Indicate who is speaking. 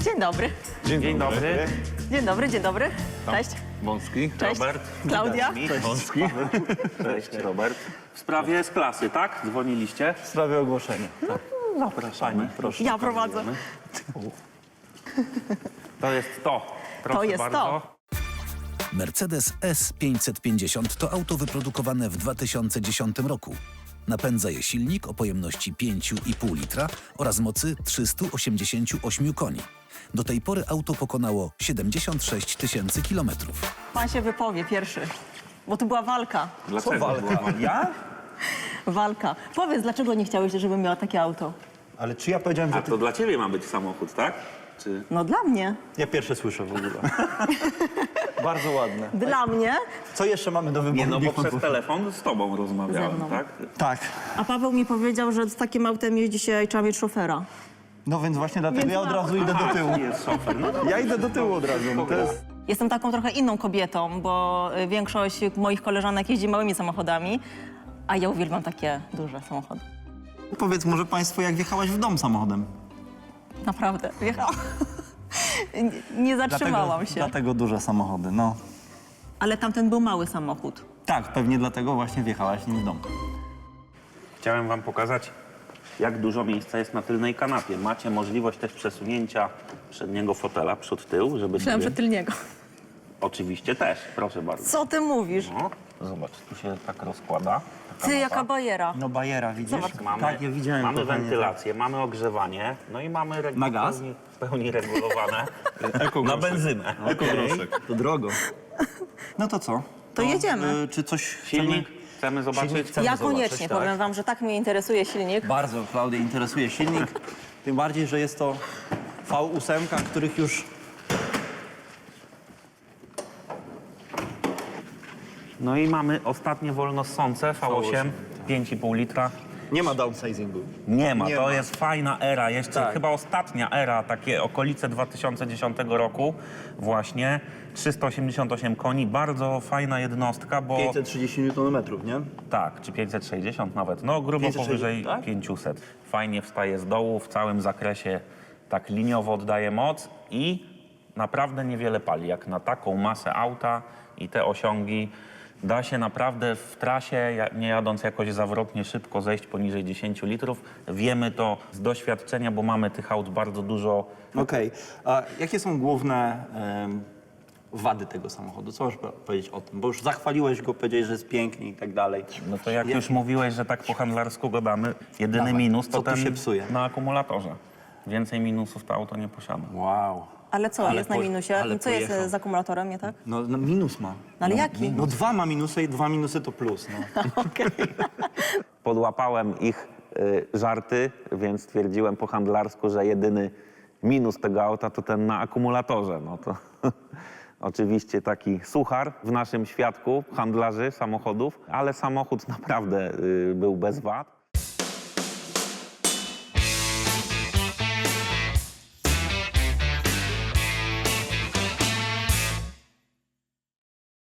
Speaker 1: Dzień dobry.
Speaker 2: Dzień, dobry.
Speaker 1: Dzień dobry, dzień dobry. Cześć.
Speaker 2: Wąski.
Speaker 1: Cześć.
Speaker 2: Robert.
Speaker 1: Klaudia.
Speaker 2: Wąski. Cześć, Robert. W sprawie z klasy, tak? Dzwoniliście?
Speaker 3: W sprawie ogłoszenia.
Speaker 2: Zapraszamy.
Speaker 3: Proszę.
Speaker 1: Ja prowadzę.
Speaker 2: To jest to. Proszę
Speaker 1: To jest
Speaker 2: bardzo.
Speaker 1: to.
Speaker 4: Mercedes S550 to auto wyprodukowane w 2010 roku. Napędza je silnik o pojemności 5,5 litra oraz mocy 388 koni. Do tej pory auto pokonało 76 tysięcy kilometrów.
Speaker 1: Pan się wypowie pierwszy, bo tu była walka.
Speaker 2: Dlaczego?
Speaker 3: walka?
Speaker 2: Ja?
Speaker 1: Walka. Powiedz, dlaczego nie chciałeś, żebym miała takie auto?
Speaker 3: Ale czy ja powiedziałem, że
Speaker 2: A
Speaker 3: ty...
Speaker 2: to dla ciebie ma być samochód, tak? Czy...
Speaker 1: No dla mnie.
Speaker 3: Ja pierwsze słyszę w ogóle. Bardzo ładne.
Speaker 1: Dla mnie.
Speaker 3: Co jeszcze mamy do wyboru?
Speaker 2: Nie, no bo przez telefon z tobą rozmawiałem,
Speaker 1: Ze mną.
Speaker 2: tak?
Speaker 3: Tak.
Speaker 1: A Paweł mi powiedział, że z takim autem jeździ się i trzeba mieć szofera.
Speaker 3: No więc właśnie dlatego
Speaker 1: Więc
Speaker 3: ja od razu idę do tyłu.
Speaker 2: Jest szofer. No dobra.
Speaker 3: Ja idę do tyłu od razu. No to jest...
Speaker 1: Jestem taką trochę inną kobietą, bo y, większość moich koleżanek jeździ małymi samochodami, a ja uwielbiam takie duże samochody.
Speaker 3: Powiedz może państwo, jak wjechałaś w dom samochodem?
Speaker 1: Naprawdę. Wjechałam. Nie- zatrzymałam
Speaker 3: dlatego,
Speaker 1: się.
Speaker 3: Dlatego duże samochody, no.
Speaker 1: Ale tamten był mały samochód.
Speaker 3: Tak, pewnie dlatego właśnie wjechałaś nim w dom.
Speaker 2: Chciałem wam pokazać, jak dużo miejsca jest na tylnej kanapie. Macie możliwość też przesunięcia przedniego fotela przód-tył, żeby
Speaker 1: Myślałam, że
Speaker 2: sobie...
Speaker 1: tylniego.
Speaker 2: Oczywiście też, proszę bardzo.
Speaker 1: Co ty mówisz?
Speaker 2: No, zobacz, tu się tak rozkłada. taka
Speaker 1: Ty,
Speaker 2: mapa.
Speaker 1: jaka bajera.
Speaker 3: No bajera, widzisz?
Speaker 1: Zobacz.
Speaker 2: Mamy,
Speaker 3: Tak, ja widziałem
Speaker 2: Mamy
Speaker 3: kochanie,
Speaker 2: wentylację, mamy ogrzewanie, no i mamy regu-
Speaker 3: Na gaz?
Speaker 2: W, pełni, w pełni regulowane na benzynę.
Speaker 3: Okej, to drogo. No to co?
Speaker 1: To jedziemy.
Speaker 3: y, czy coś
Speaker 2: Silnik
Speaker 3: chcemy?
Speaker 2: chcemy zobaczyć?
Speaker 3: Silnik chcemy
Speaker 1: Ja
Speaker 3: zobaczyć,
Speaker 1: koniecznie,
Speaker 3: tak.
Speaker 1: powiem wam, że tak mnie interesuje silnik.
Speaker 3: Bardzo Klaudię interesuje silnik. Tym bardziej, że jest to V8, których już
Speaker 2: No i mamy ostatnie wolnossące V8, 5,5 litra.
Speaker 3: nie ma downsizingu.
Speaker 2: Nie ma,
Speaker 3: Nie
Speaker 2: to
Speaker 3: ma.
Speaker 2: jest fajna era, jeszcze
Speaker 3: Tak.
Speaker 2: chyba ostatnia era, takie okolice 2010 roku właśnie. 388 koni, bardzo fajna jednostka, bo
Speaker 3: 530 Nm, nie?
Speaker 2: tak, czy 560 nawet, no grubo
Speaker 3: 560,
Speaker 2: powyżej
Speaker 3: tak?
Speaker 2: 500. Fajnie wstaje z dołu, w całym zakresie tak liniowo oddaje moc i naprawdę niewiele pali. Jak na taką masę auta i te osiągi, da się naprawdę w trasie, nie jadąc jakoś zawrotnie szybko, zejść poniżej 10 litrów. Wiemy to z doświadczenia, bo mamy tych aut bardzo dużo.
Speaker 3: Okej. A jakie są główne em, wady tego samochodu? Co możesz po- powiedzieć o tym? Bo już zachwaliłeś go, powiedziałeś, że jest pięknie i tak dalej.
Speaker 2: No to jak
Speaker 3: Ja-
Speaker 2: już mówiłeś, że tak po handlarsku gadamy, jedyny
Speaker 3: Dawaj.
Speaker 2: minus to
Speaker 3: Co tu
Speaker 2: ten
Speaker 3: się psuje?
Speaker 2: na akumulatorze. Więcej minusów to auto nie posiada.
Speaker 3: Wow.
Speaker 1: Ale co
Speaker 3: Ale
Speaker 1: jest na
Speaker 3: po-
Speaker 1: minusie?
Speaker 3: ale
Speaker 1: Co jest
Speaker 3: pojechał.
Speaker 1: e, z akumulatorem, nie tak?
Speaker 3: No, no minus ma.
Speaker 1: No ale jaki?
Speaker 3: No dwa ma minusy i dwa minusy to plus. No.
Speaker 2: podłapałem ich y, żarty, więc stwierdziłem po handlarsku, że jedyny minus tego auta to ten na akumulatorze. No to oczywiście taki suchar w naszym świadku handlarzy samochodów, ale samochód naprawdę y, był bez wad.